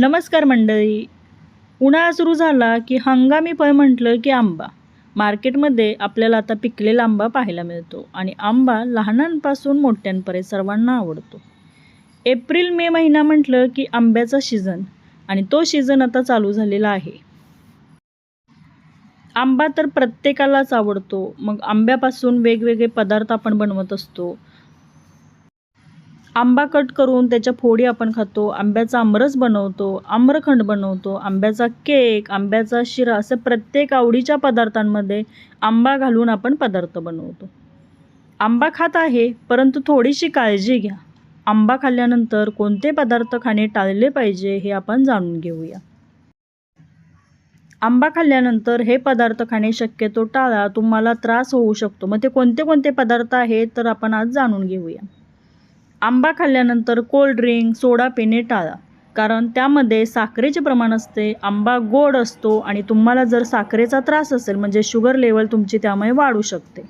नमस्कार मंडळी. उन्हाळा सुरू झाला की हंगामी फळ म्हटलं की आंबा. मार्केटमध्ये आपल्याला आता पिकलेला आंबा पाहायला मिळतो आणि आंबा लहानांपासून मोठ्यांपर्यंत सर्वांना आवडतो. एप्रिल मे महिना म्हटलं की आंब्याचा सीझन आणि तो सीझन आता चालू झालेला आहे. आंबा तर प्रत्येकालाच आवडतो. मग आंब्यापासून वेगवेगळे पदार्थ आपण बनवत असतो. आंबा कट करून त्याच्या फोडी आपण खातो आंब्याचा आमरस बनवतो आम्रखंड बनवतो आंब्याचा केक आंब्याचा शिरा असं प्रत्येक आवडीच्या पदार्थांमध्ये आंबा घालून आपण पदार्थ बनवतो. आंबा खात आहे परंतु थोडीशी काळजी घ्या. आंबा खाल्ल्यानंतर कोणते पदार्थ खाणे टाळले पाहिजे हे आपण जाणून घेऊया. आंबा खाल्ल्यानंतर हे पदार्थ खाणे शक्यतो टाळा तुम्हाला त्रास होऊ शकतो. मग ते कोणते कोणते पदार्थ आहेत तर आपण आज जाणून घेऊया. आंबा खाल्ल्यानंतर कोल्ड ड्रिंक सोडा पिणे टाळा. कारण त्यामध्ये साखरेचे प्रमाण असते आंबा गोड असतो आणि तुम्हाला जर साखरेचा त्रास असेल म्हणजे शुगर लेवल तुमची त्यामुळे वाढू शकते.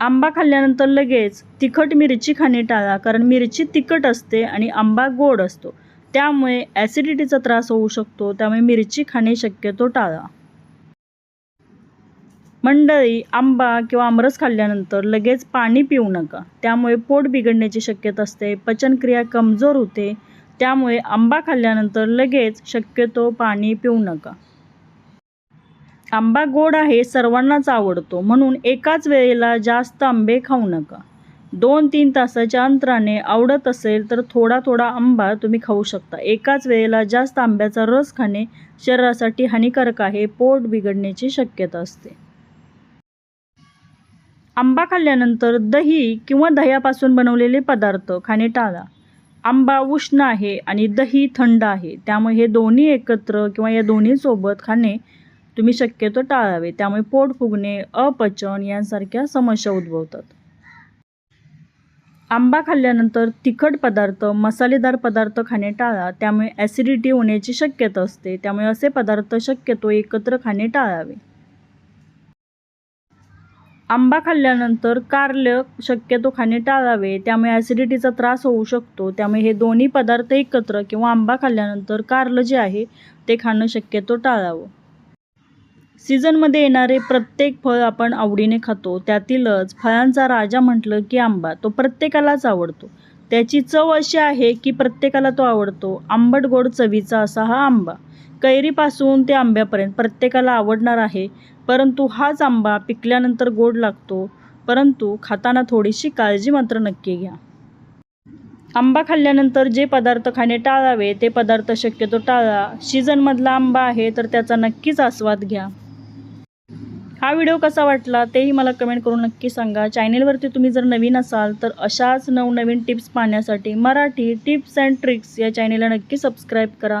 आंबा खाल्ल्यानंतर लगेच तिखट मिरची खाणे टाळा कारण मिरची तिखट असते आणि आंबा गोड असतो. त्यामुळे ॲसिडिटीचा त्रास होऊ शकतो त्यामुळे मिरची खाणे शक्यतो टाळा. मंडळी आंबा किंवा आमरस खाल्ल्यानंतर लगेच पाणी पिऊ नका. त्यामुळे पोट बिघडण्याची शक्यता असते पचनक्रिया कमजोर होते. त्यामुळे आंबा खाल्ल्यानंतर लगेच शक्यतो पाणी पिऊ नका. आंबा गोड आहे सर्वांनाच आवडतो म्हणून एकाच वेळेला जास्त आंबे खाऊ नका. दोन तीन तासाच्या अंतराने आवडत असेल तर थोडा थोडा आंबा तुम्ही खाऊ शकता. एकाच वेळेला जास्त आंब्याचा रस खाणे शरीरासाठी हानिकारक आहे पोट बिघडण्याची शक्यता असते. आंबा खाल्ल्यानंतर दही किंवा दह्यापासून बनवलेले पदार्थ खाणे टाळा. आंबा उष्ण आहे आणि दही थंड आहे. त्यामुळे हे दोन्ही एकत्र किंवा या दोन्ही सोबत खाणे तुम्ही शक्यतो टाळावे. त्यामुळे पोट फुगणे अपचन यांसारख्या समस्या उद्भवतात. आंबा खाल्ल्यानंतर तिखट पदार्थ मसालेदार पदार्थ खाणे टाळा. त्यामुळे ॲसिडिटी होण्याची शक्यता असते. त्यामुळे असे पदार्थ शक्यतो एकत्र खाणे टाळावे. आंबा खाल्ल्यानंतर कारलं शक्यतो खाणे टाळावे त्यामुळे ॲसिडिटीचा त्रास होऊ शकतो. त्यामुळे हे दोन्ही पदार्थ एकत्र किंवा आंबा खाल्ल्यानंतर कारलं जे आहे ते खाणं शक्यतो टाळावं. सीझनमध्ये येणारे प्रत्येक फळ आपण आवडीने खातो. त्यातीलच फळांचा राजा म्हटलं की आंबा तो प्रत्येकालाच आवडतो. त्याची चव अशी आहे की प्रत्येकाला तो आवडतो. आंबट गोड चवीचा असा हा आंबा. कैरीपासून ते आंब्यापर्यंत प्रत्येकाला आवडणार आहे. परंतु हाच आंबा पिकल्यानंतर गोड लागतो. परंतु खाताना थोडीशी काळजी मात्र नक्की घ्या. आंबा खाल्ल्यानंतर जे पदार्थ खाणे टाळावे ते पदार्थ शक्यतो टाळा. सीझनमधला आंबा आहे तर त्याचा नक्कीच आस्वाद घ्या. हा व्हिडिओ कसा वाटला तेही मला कमेंट करून नक्की सांगा. चॅनेलवरती तुम्ही जर नवीन असाल तर अशाच नवनवीन टिप्स पाहण्यासाठी मराठी टिप्स अँड ट्रिक्स या चॅनेलला नक्की सबस्क्राईब करा.